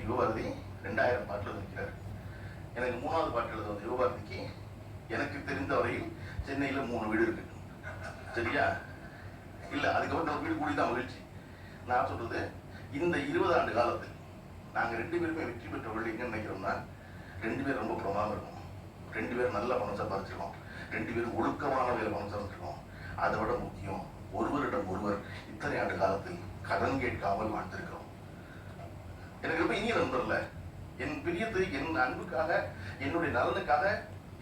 இன்னைக்கு யுவபாரதி ரெண்டாயிரம் பாட்டில் நிற்கிறார் எனக்கு மூணாவது பாட்டு எழுத வந்து யுவபாரதிக்கு எனக்கு தெரிந்த வரையில் சென்னையில் மூணு வீடு இருக்கு. சரியா? இல்லை அதுக்கப்புறம் நம்ம வீடு கூடி தான் மகிழ்ச்சி. நான் சொல்றது இந்த இருபது ஆண்டு காலத்தில் நாங்கள் ரெண்டு பேருமே வெற்றி பெற்றவர்கள் எங்க நினைக்கிறோம்னா ரெண்டு பேரும் ரொம்ப பிரமாதம் இருக்கும் ரெண்டு பேரும் நல்ல பணம் சம்பாதிச்சிருக்கோம். ரெண்டு பேரும் ஒழுக்கமான வேலை பணம் சம்பாதிச்சிருக்கோம். அதை விட முக்கியம் ஒருவரிடம் ஒருவர் இத்தனை ஆண்டு காலத்தில் கடன் கேட்காமல் வாழ்ந்திருக்கிறோம். நண்பர்ல என் பிரியத்து என் அன்புக்காக என்னுடைய நலனுக்காக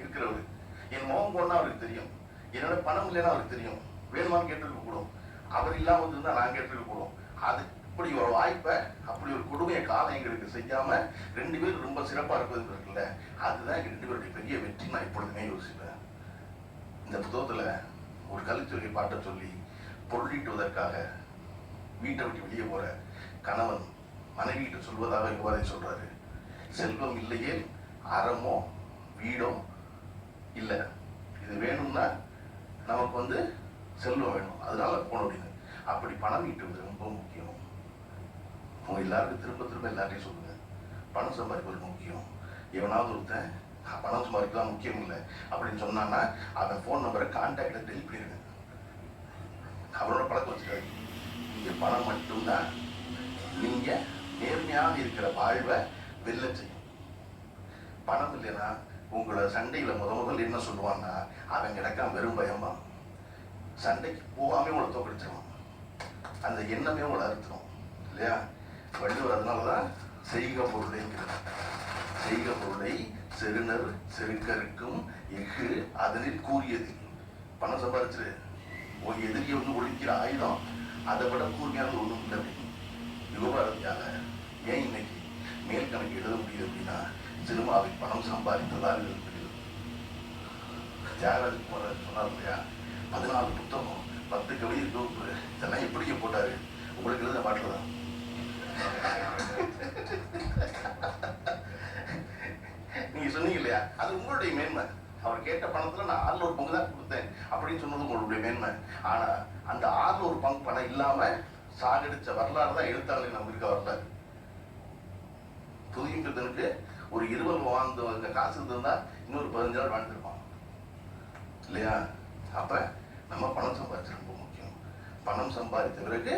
இருக்கிறவர். என் முகம் போனா அவருக்கு தெரியும். என்னோட பணம் இல்லைன்னா அவருக்கு தெரியும். வேணுமான்னு கேட்டுருக்க கூடும் அவர் இல்லாம இருந்தா நான் கேட்டுருக்க கூடும் அது இப்படி ஒரு வாய்ப்பை அப்படி ஒரு கொடுமையை காலம் எங்களுக்கு செய்யாம ரெண்டு பேரும் ரொம்ப சிறப்பா இருப்பது இருக்குல்ல அதுதான் ரெண்டு பேருடைய பெரிய வெற்றி. நான் எப்பொழுதுமே யோசிப்பேன். இந்த புத்தகத்துல ஒரு கலித்துறை பாட்டை சொல்லி பொருளீட்டுவதற்காக வீட்டை விட்டு வெளியே போற கணவன் மனைவிட்டு சொல்வதாக யுவரை சொல்றாரு. செல்வம் இல்லையே அறமோ வீடோ இல்லை. இது வேணும்னா நமக்கு வந்து செல்வம் வேணும். அதனால போன அப்படின்னு அப்படி பணம் ஈட்டுவது ரொம்ப முக்கியம். உங்க எல்லாருக்கும் திரும்ப திரும்ப எல்லாரையும் சொல்லுங்க. பணம் சம்பாதிப்பது முக்கியம். எவனாவது ஒருத்தன் பணம் சம்பாதிக்கலாம் முக்கியம் இல்லை. அப்படின்னு சொன்னான்னா அவன் ஃபோன் நம்பரை கான்டாக்டில் டெலிட் பண்ணிடுங்க அவரோட பழக்கம் வச்சுக்காது இங்கே பணம் மட்டும்தான் நீங்கள் உண்மையாக இருக்கிற வாழ்வை வெல்ல செய்யும். பணம் இல்லைன்னா உங்களை சண்டையில முத முதல்ல என்ன சொல்லுவான்னா அவன் கிடைக்காம வெறும் பயமா? சண்டைக்கு போகாம உங்களை தோக்கடிச்சிருவான். அந்த எண்ணமே உங்களை அறுத்துடும் இல்லையா? வள்ளுவர் அதனாலதான் செய்க பொருளைங்கிறது செய்க பொருளை செருணர் செருக்கருக்கும் எஃகு அதனில் கூறியது. பணம் சம்பாதிச்சிரு ஒரு எதிரியை வந்து ஒழிக்கிற ஆயுதம் அதை விட கூர்மையானது ஒன்றும் இல்லை அப்படின்னு யுகபாரதியால ஏன் இன்னைக்கு மேல் கணக்கு எழுத முடியுது அப்படின்னா சினிமாவில் பணம் சம்பாதித்ததால் எழுத முடியுது. தியாகராஜ குமார் சொன்னார் இல்லையா? பதினாலு புத்தகம் பத்து கவிதை தொகுப்பு இதெல்லாம் எப்படிக்க போட்டாரு? உங்களுக்கு எழுத பாட்டில் தான். நீங்க சொன்னீங்க இல்லையா? அது உங்களுடைய மேன்மை. அவர் கேட்ட பணத்துல நான் ஆறுல ஒரு பங்கு தான் கொடுத்தேன் அப்படின்னு சொன்னது உங்களுடைய மேன்மை. ஆனா அந்த ஆறுல ஒரு பங்கு பணம் இல்லாம சாகடிச்ச வரலாறு தான் எழுத்தாளர் நம்ம இருக்க வரலாறு. இருவர் இருபது வாழ்ந்து காசு இருந்திருந்தா இன்னொரு பதினஞ்சு நாள் வாழ்ந்துருப்பாங்க. இல்லையா? அப்ப நம்ம பணம் சம்பாதிச்சு ரொம்ப முக்கியம். பணம் சம்பாதித்த பிறகு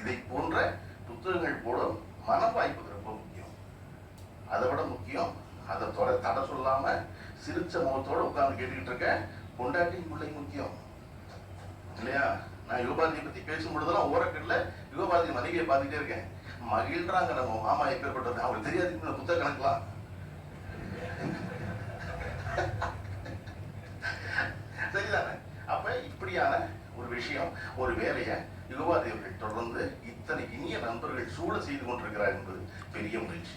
இதை போன்ற புத்தகங்கள் போடும் மன வாய்ப்பு ரொம்ப முக்கியம். அதை விட முக்கியம் அதை தொட தடை சொல்லாம சிரிச்ச முகத்தோட உட்கார்ந்து கேட்டுக்கிட்டு இருக்க பொண்டாட்டி பிள்ளை முக்கியம். இல்லையா? நான் யுகபாரதியை பத்தி பேசும் பொழுதெல்லாம் ஓரக்கடல யுகபாரதி மனைவியை பார்த்துட்டே இருக்கேன். மகிழ்றாங்க நம்ம மாமா எப்பேற்பட்டது அவங்களுக்கு தெரியாது புத்தக கணக்கலாம் சரிதானே? அப்ப இப்படியான ஒரு விஷயம் ஒரு வேலையை யுகபாரதி தொடர்ந்து இத்தனை இனிய நண்பர்கள் சூழ செய்து கொண்டிருக்கிறார் என்பது பெரிய மகிழ்ச்சி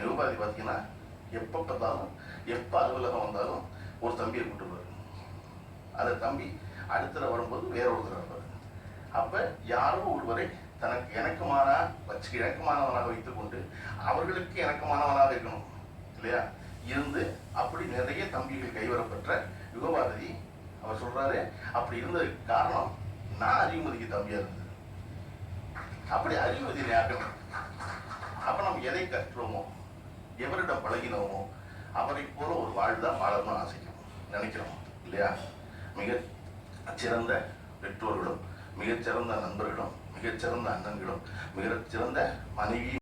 யுகவாதி பார்த்தீங்கன்னா எப்ப பார்த்தாலும் எப்ப அலுவலகம் வந்தாலும் ஒரு தம்பியை கூட்டு வருவார் அந்த தம்பி அடுத்த வரும்போது வேற ஒருத்தர் வருவார். அப்ப யாரோ ஒருவரை தனக்கு இணக்கமான வச்சு இணக்கமானவனாக வைத்துக் கொண்டு அவர்களுக்கு இணக்கமானவனாக இருக்கணும் இல்லையா? இருந்து அப்படி நிறைய தம்பிகள் கைவரப்பெற்ற யுகபாரதி அவர் சொல்றாரு அப்படி இருந்ததுக்கு காரணம் நான் அறிவுமதிக்கு தம்பியா இருந்தது. அப்படி அறிவுமதி ஆக்கணும் அப்ப நம்ம எதை கற்றோமோ எவரிடம் பழகினோமோ அவரை போல ஒரு வாழ்தான் வாழணும்னு ஆசைக்கிறோம் நினைக்கிறோம் இல்லையா? மிக சிறந்த பெற்றோர்களும் மிகச்சிறந்த நண்பர்களும் மிகச்சிறந்த அண்ணன்களும் மிகச்சிறந்த மனைவி